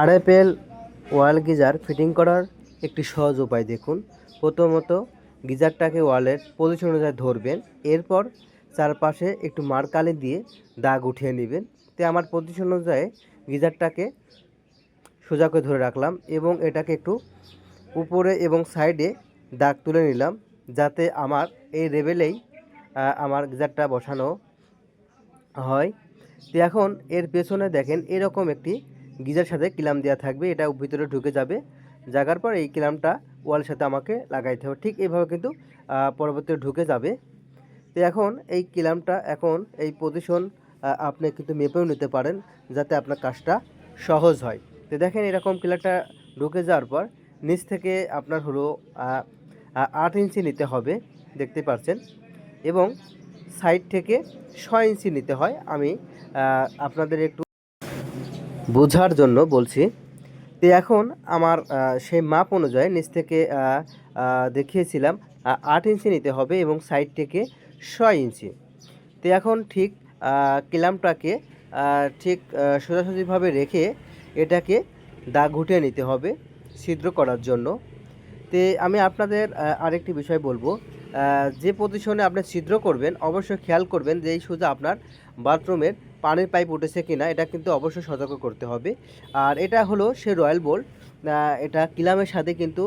RFL ওয়াল geyser fitting করার একটি সহজ উপায় দেখুন। প্রথমত গিজারটাকে ওয়ালের পজিশন অনুযায়ী ধরবেন এরপর চারপাশে একটু মারকালি দিয়ে দাগ উঠিয়ে নেবেন। তে আমার পজিশন অনুযায়ী গিজারটাকে সোজা করে ধরে রাখলাম এবং এটাকে একটু উপরে এবং সাইডে দাগ তুলে নিলাম যাতে আমার এই আহ, আমার গিজারটা বসানো হয়। তো এখন এর পেছনে দেখেন এরকম একটি গিজার সাথে কিলাম দেওয়া থাকবে, এটা ভিতরে ঢুকে যাবে। জাগার পর এই কিলামটা ওয়ালের সাথে আমাকে লাগাইতে হবে। ঠিক এইভাবে কিন্তু পরবর্তীতে ঢুকে যাবে। তো এখন এই কিলামটা এখন এই পজিশন আপনি কিন্তু মেপেও নিতে পারেন যাতে আপনার কাজটা সহজ হয়। তো দেখেন এরকম কিলারটা ঢুকে যাওয়ার পর নিচ থেকে আপনার হলো আট ইঞ্চি নিতে হবে, দেখতে পাচ্ছেন। এবং সাইড থেকে ছয় ইঞ্চি নিতে হয়। আমি আপনাদের একটু বোঝার জন্য বলছি তো এখন আমার সেই মাপ অনুযায়ী নিচ থেকে দেখিয়েছিলাম আট ইঞ্চি নিতে হবে এবং সাইড থেকে ছয় ইঞ্চি। তো এখন ঠিক কিলামটাকে ঠিক সোজাসুজিভাবে রেখে এটাকে দাগ ঘুটিয়ে নিতে হবে ছিদ্র করার জন্য। তে আমি আপনাদের আরেকটি বিষয় বলব যে পজিশনে আপনি ছিদ্র করবেন, অবশ্যই খেয়াল করবেন যে এই সোজা আপনার বাথরুমের পানির পাইপ উঠেছে কিনা, এটা কিন্তু অবশ্যই সতর্ক করতে হবে। আর এটা হলো সে রয়্যাল বোল্ট এটা কিলামের সাথে কিন্তু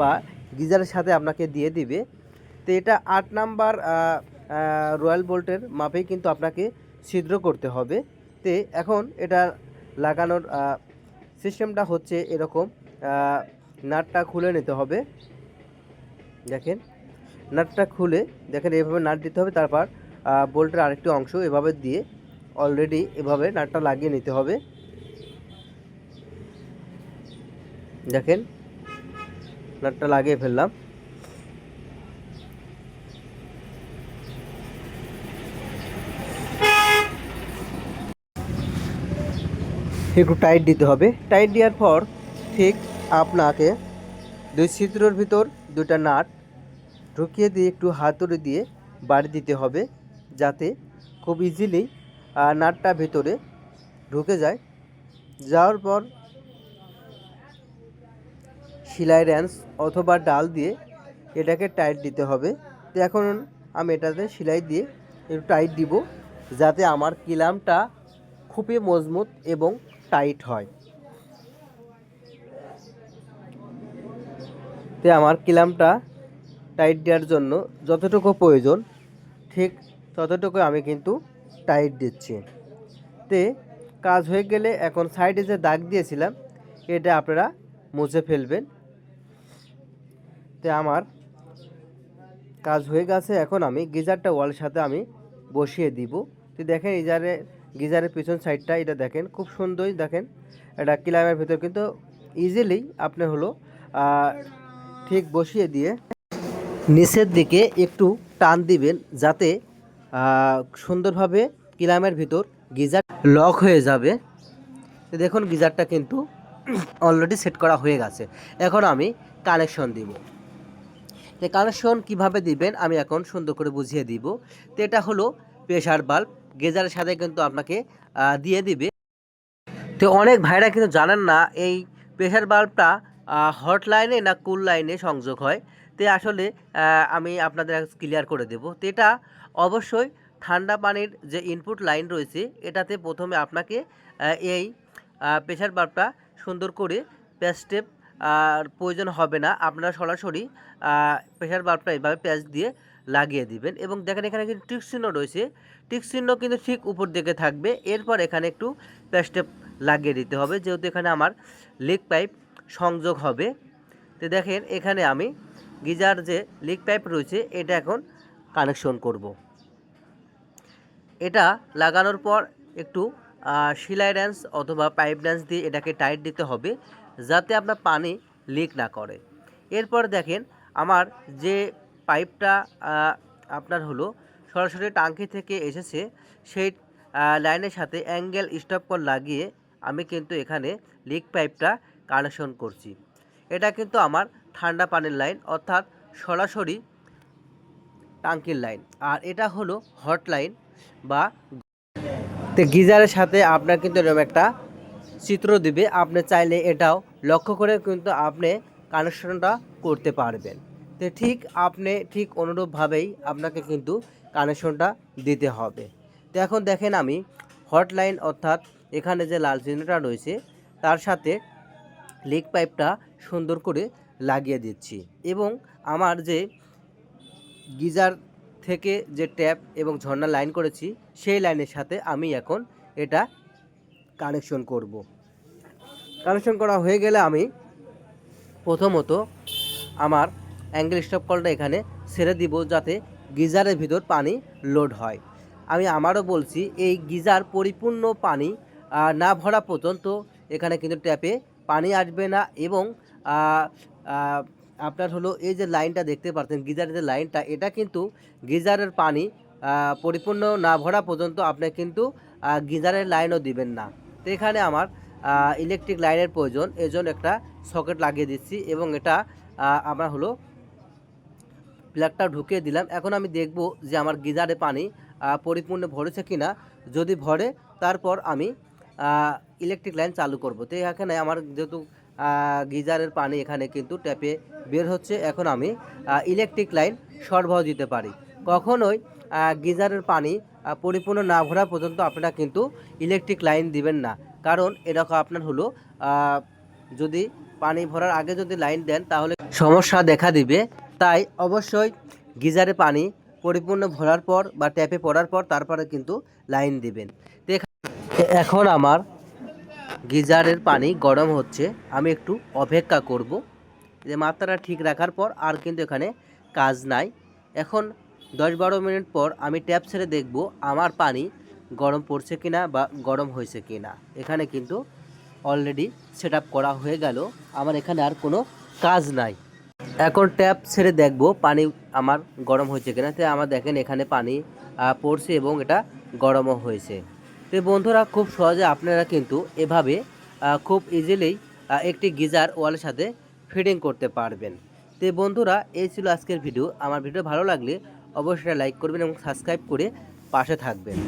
বা গিজারের সাথে আপনাকে দিয়ে দিবে। তো এটা আট নাম্বার রয়্যাল বোল্টের মাপেই কিন্তু আপনাকে ছিদ্র করতে হবে। তে এখন এটা লাগানোর সিস্টেমটা হচ্ছে এরকম নাটটা খুলে নিতে হবে। দেখেন, নাটটা খুলে, দেখেন এভাবে নাট দিতে হবে, তারপর বোল্টের আরেকটি অংশ এভাবে দিয়ে অলরেডি এভাবে নাটটা লাগিয়ে নিতে হবে। দেখেন, নাটটা লাগিয়ে ফেললাম। একটু টাইট দিতে হবে। টাইট দেওয়ার পর ঠিক আপনাকে দুই ছিদ্রর ভিতর দুটা নাট ঢুকিয়ে দিয়ে একটু হাতুড়ি দিয়ে বাড়ি দিতে হবে, যাতে খুব ইজিলি নাটটা ভেতরে ঢুকে যায়। যাওয়ার পর সেলাই র্যান্স অথবা ডাল দিয়ে এটাকে টাইট দিতে হবে। তো এখন আমি এটাতে সেলাই দিয়ে একটু টাইট দিব যাতে আমার কিলামটা খুবই মজবুত এবং টাইট হয়। তে আমার কিলামটা টাইট দেওয়ার জন্য যতটুকু প্রয়োজন, ঠিক ততটুকু আমি কিন্তু টাইট দিচ্ছি। তে কাজ হয়ে গেলে এখন সাইডে যে দাগ দিয়েছিলাম, এটা আপনারা মুছে ফেলবেন। তে আমার কাজ হয়ে গেছে, এখন আমি গিজারটা ওয়ালের সাথে আমি বসিয়ে দিব। তো দেখেন গিজারে গিজারের পিছন সাইডটা, এটা দেখেন খুব সুন্দরই দেখেন। এটা কিলামের ভিতর কিন্তু ইজিলি আপনি হলো ঠিক বসিয়ে দিয়ে নিচের দিকে একটু টান দিবেন, যাতে সুন্দরভাবে কিলামের ভিতর গিজার লক হয়ে যাবে। দেখুন গিজারটা কিন্তু অলরেডি সেট করা হয়ে গেছে। এখন আমি কানেকশন দিব। তো কানেকশন কীভাবে দিবেন আমি এখন সুন্দর করে বুঝিয়ে দিব। তো এটা হলো প্রেশার বাল্ব গেজারের সাথে কিন্তু আপনাকে দিয়ে দিবে। তো অনেক ভাইরা কিন্তু জানেন না, এই প্রেশার বাল্বটা হট লাইনে না কুল লাইনে সংযোগ হয়। তো আসলে আমি আপনাদের ক্লিয়ার করে দেব। তো এটা অবশ্যই ঠান্ডা পানির যে ইনপুট লাইন রয়েছে, এটাতে প্রথমে আপনাকে এই প্রেশার বাল্বটা সুন্দর করে প্যাস্টেপ আর প্রয়োজন হবে না। আপনারা সরাসরি প্রেশার বাল্বটা এইভাবে প্যাচ দিয়ে লাগিয়ে দিবেন। এবং দেখেন এখানে কিন্তু টিক চিহ্ন রয়েছে। টিক চিহ্ন কিন্তু ঠিক উপর দিকে থাকবে। এরপর এখানে একটু প্যাস্টেপ লাগিয়ে দিতে হবে। যেহেতু এখানে আমার লিক পাইপ সংযোগ হবে। তো দেখেন এখানে আমি গিজার যে লিক পাইপ রয়েছে, এটা এখন কানেকশন করব। এটা লাগানোর পর একটু সেলাই ড্যান্স অথবা পাইপ ড্যান্স দিয়ে এটাকে টাইট দিতে হবে যাতে আপনার পানি লিক না করে। এরপর দেখেন আমার যে পাইপটা আপনার হলো সরাসরি টাঙ্কি থেকে এসেছে, সেই লাইনের সাথে অ্যাঙ্গেল স্টপ কল লাগিয়ে আমি কিন্তু এখানে লিক পাইপটা কানেকশন করছি। এটা কিন্তু আমার ঠান্ডা পানির লাইন অর্থাৎ সরাসরি টাঙ্কির লাইন আর এটা হলো হট লাইন বা তো গিজারের সাথে আপনার কিন্তু এরকম একটা চিত্র দিবে। আপনি চাইলে এটাও লক্ষ্য করে কিন্তু আপনি কানেকশনটা করতে পারবেন। তো ঠিক আপনি ঠিক অনুরূপভাবেই আপনাকে কিন্তু কানেকশনটা দিতে হবে। তো এখন দেখেন আমি হটলাইন অর্থাৎ এখানে যে লাল চিহ্নটা রয়েছে, তার সাথে লিক পাইপটা সুন্দর করে লাগিয়ে দিচ্ছি। এবং আমার যে গিজার থেকে যে ট্যাপ এবং ঝর্ণা লাইন করেছি, সেই লাইনের সাথে আমি এখন এটা কানেকশন করব। কানেকশন করা হয়ে গেলে আমি প্রথমত আমার অ্যাঙ্গেল স্টপ কলটা এখানে ছেড়ে দিব যাতে গিজারের ভিতর পানি লোড হয়। আমি আমারও বলছি, এই গিজার পরিপূর্ণ পানি না ভরা পর্যন্ত এখানে কিন্তু ট্যাপে পানি আসবে না এবং আপনার হলো এই যে লাইনটা দেখতে পাচ্ছেন গিজারের যে লাইনটা, এটা কিন্তু গিজারের পানি পরিপূর্ণ না ভরা পর্যন্ত আপনি কিন্তু গিজারের লাইনও দিবেন না। তো এখানে আমার ইলেকট্রিক লাইনের প্রয়োজন, এজন্য একটা সকেট লাগিয়ে দিচ্ছি এবং এটা আমার হলো প্লাগটা ঢুকিয়ে দিলাম। এখন আমি দেখব যে আমার গিজারে পানি পরিপূর্ণ ভরেছে কিনা। যদি ভরে, তারপর আমি ইলেকট্রিক লাইন চালু করব। তো এখানে আমার যেহেতু গিজারের পানি এখানে কিন্তু ট্যাপে বের হচ্ছে। এখন আমি ইলেকট্রিক লাইন সরবরাহ দিতে পারি। কখনোই গিজারের পানি পরিপূর্ণ না ভরা পর্যন্ত আপনারা কিন্তু ইলেকট্রিক লাইন দিবেন না। কারণ এরকম আপনার হলো যদি পানি ভরার আগে যদি লাইন দেন তাহলে সমস্যা দেখা দিবে। তাই অবশ্যই গিজারে পানি পরিপূর্ণ ভরার পর বা ট্যাপে পড়ার পর তারপরে কিন্তু লাইন দিবেন। এখন আমার গিজারের পানি গরম হচ্ছে, আমি একটু অপেক্ষা করব। যে মাত্রাটা ঠিক রাখার পর আর কিন্তু এখানে কাজ নাই। এখন দশ বারো মিনিট পর আমি ট্যাপ ছেড়ে দেখব আমার পানি গরম পড়ছে কিনা বা গরম হয়েছে কিনা। এখানে কিন্তু অলরেডি সেট করা হয়ে গেল, আমার এখানে আর কোনো কাজ নাই। এখন ট্যাপ ছেড়ে দেখব পানি আমার গরম হয়েছে কিনা। তো আমার দেখেন এখানে পানি পড়ছে এবং এটা গরমও হয়েছে। তো বন্ধুরা, খুব সহজে আপনারা কিন্তু এভাবে খুব ইজিলি একটি গিজার ওয়ালের সাথে ফিটিং করতে পারবেন। তো বন্ধুরা, এই ছিল আজকের ভিডিও আমার ভিডিও ভালো লাগলে অবশ্যই লাইক করবেন এবং সাবস্ক্রাইব করে পাশে থাকবেন।